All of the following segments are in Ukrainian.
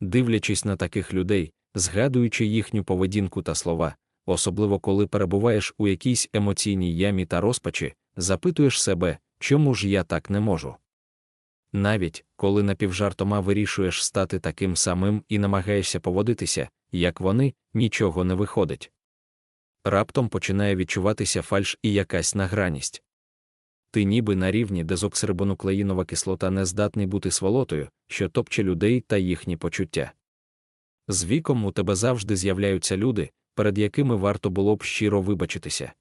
дивлячись на таких людей, згадуючи їхню поведінку та слова, особливо коли перебуваєш у якійсь емоційній ямі та розпачі, запитуєш себе, чому ж я так не можу. Навіть коли напівжартома вирішуєш стати таким самим і намагаєшся поводитися, як вони, нічого не виходить. Раптом починає відчуватися фальш і якась награність. Ти ніби на рівні дезоксирибонуклеїнова кислота не здатний бути сволотою, що топче людей та їхні почуття. З віком у тебе завжди з'являються люди, перед якими варто було б щиро вибачитися.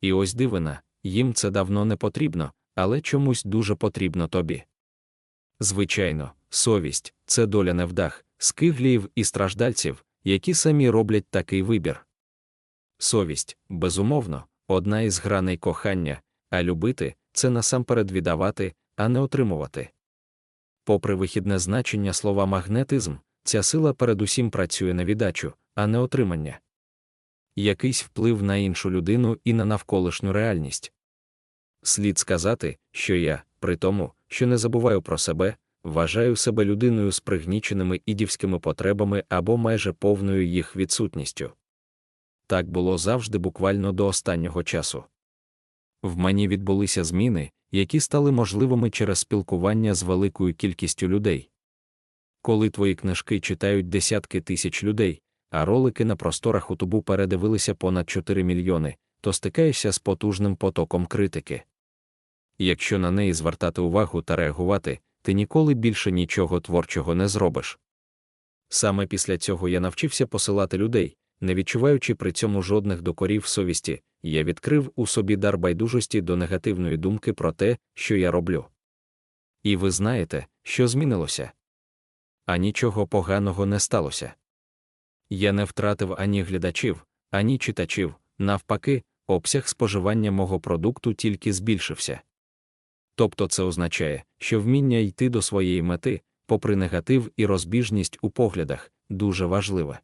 І ось дивина, їм це давно не потрібно, але чомусь дуже потрібно тобі. Звичайно, совість це доля невдах, скигліїв і страждальців, які самі роблять такий вибір. Совість, безумовно, одна із граней кохання, а любити це насамперед віддавати, а не отримувати. Попри вихідне значення слова магнетизм, ця сила передусім працює на віддачу, а не отримання. Якийсь вплив на іншу людину і на навколишню реальність. Слід сказати, що я, при тому, що не забуваю про себе, вважаю себе людиною з пригніченими ідівськими потребами або майже повною їх відсутністю. Так було завжди буквально до останнього часу. В мені відбулися зміни, які стали можливими через спілкування з великою кількістю людей. Коли твої книжки читають десятки тисяч людей, а ролики на просторах Ютубу передивилися понад 4 мільйони, то стикаєшся з потужним потоком критики. Якщо на неї звертати увагу та реагувати, ти ніколи більше нічого творчого не зробиш. Саме після цього я навчився посилати людей, не відчуваючи при цьому жодних докорів совісті, я відкрив у собі дар байдужості до негативної думки про те, що я роблю. І ви знаєте, що змінилося? А нічого поганого не сталося. Я не втратив ані глядачів, ані читачів, навпаки, обсяг споживання мого продукту тільки збільшився. Тобто це означає, що вміння йти до своєї мети, попри негатив і розбіжність у поглядах, дуже важливе.